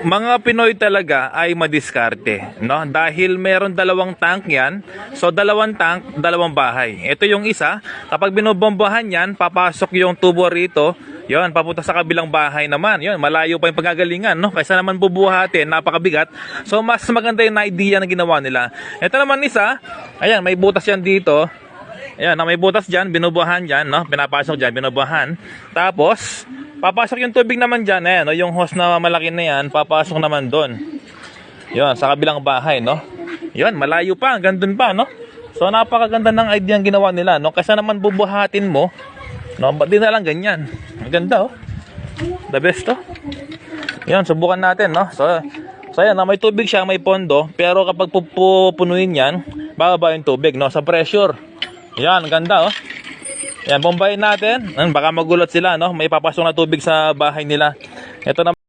mga Pinoy talaga ay madiskarte, no? Dahil meron dalawang tank 'yan. So dalawang tank, dalawang bahay. Ito yung isa, kapag binobombahan 'yan, papasok yung tubo rito. 'Yon, papunta sa kabilang bahay naman. 'Yon, malayo pa yung pagagalingan, no? Kaysa naman bubuhatin, napakabigat. So mas maganda yung idea na ginawa nila. Ito naman isa, ayan, may butas 'yan dito. Ayan, na may butas dyan, binubuhan dyan, no? Pinapasok dyan, binubuhan. Tapos, papasok yung tubig naman dyan, ayan, no? Yung hose na malaki na yan, papasok naman doon. Yun, sa kabilang bahay, no? Yun, malayo pa, hanggang pa, no? So, napakaganda ng idea ang ginawa nila, no? Kaysa naman bubuhatin mo, no? Ba't di na lang ganyan? Ang ganda, oh. The best, oh. Yun, subukan natin, no? So, so ayan, no? may tubig siya, may pondo, pero kapag pupunuin yan, bababa yung tubig, no? Sa pressure. Yan, ganda oh. Yan, bombayin natin. Baka magulat sila, no? May papasok na tubig sa bahay nila. Ito na